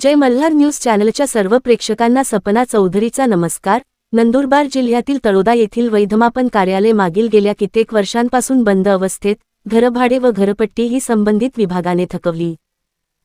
जय Malhar news चॅनलच्या सर्व प्रेक्षकांना सपना चौधरीचा नमस्कार. नंदुरबार जिल्ह्यातील तळोदा येथील वैधमापन कार्यालय मागील गेल्या कित्येक वर्षांपासून बंद अवस्थेत घरभाडे व घरपट्टी ही संबंधित विभागाने थकवली.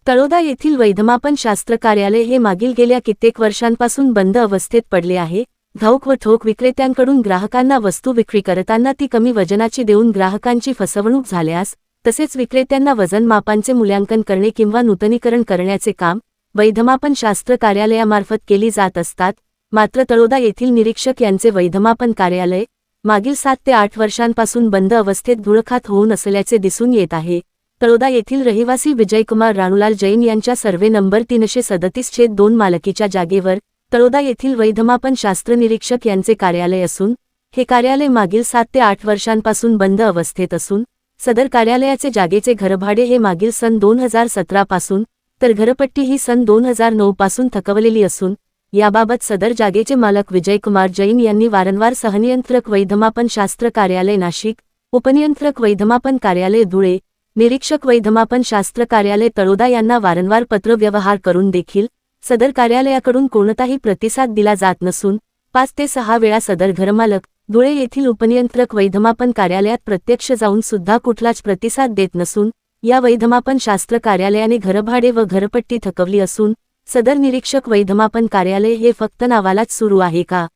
तळोदा येथील वैधमापन शास्त्र कार्यालय हे मागील गेल्या कित्येक वर्षांपासून बंद अवस्थेत पडले आहे. घाऊक व ठोक विक्रेत्यांकडून ग्राहकांना वस्तू विक्री करताना ती कमी वजनाची देऊन ग्राहकांची फसवणूक झाल्यास तसेच विक्रेत्यांना वजन मापांचे मूल्यांकन करणे किंवा नूतनीकरण करण्याचे काम वैधमापन शास्त्र कार्यालयामार्फत केली जात असतात. मात्र तळोदा येथील निरीक्षक यांचे वैधमापन कार्यालय मागील सात ते आठ वर्षांपासून बंद अवस्थेत धुळखात होऊन असल्याचे दिसून येत आहे. तळोदा येथील रहिवासी विजयकुमार राणूलाल जैन यांच्या सर्वे नंबर तीनशे सदतीस छेद दोन मालकीच्या जागेवर तळोदा येथील वैधमापन शास्त्र निरीक्षक यांचे कार्यालय असून हे कार्यालय मागील सात ते आठ वर्षांपासून बंद अवस्थेत असून सदर कार्यालयाचे जागेचे घरभाडे हे मागील सन दोन हजार सतरा पासून तर घरपट्टी ही सन दोन हजार नऊ पासून थकवलेली असून याबाबत सदर जागेचे मालक विजयकुमार जैन यांनी वारंवार सहनियंत्रक वैधमापन शास्त्र कार्यालय नाशिक उपनियंत्रक वैधमापन कार्यालय धुळे निरीक्षक वैधमापन शास्त्र कार्यालय तळोदा यांना वारंवार पत्रव्यवहार करून देखील सदर कार्यालयाकडून कोणताही प्रतिसाद दिला जात नसून पाच ते सहा वेळा सदर घरमालक धुळे येथील उपनियंत्रक वैधमापन कार्यालयात प्रत्यक्ष जाऊन सुद्धा कुठलाच प्रतिसाद देत नसून या वैधमापन शास्त्र कार्यालयाने घरभाडे व घरपट्टी थकवली असून सदर निरीक्षक वैधमापन कार्यालय हे फक्त नावालाच सुरू आहे का?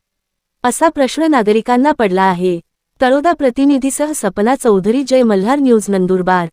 असा प्रश्न नागरिकांना पडला आहे. तळोदा प्रतिनिधीसह सपना चौधरी जय मल्हार न्यूज नंदुरबार.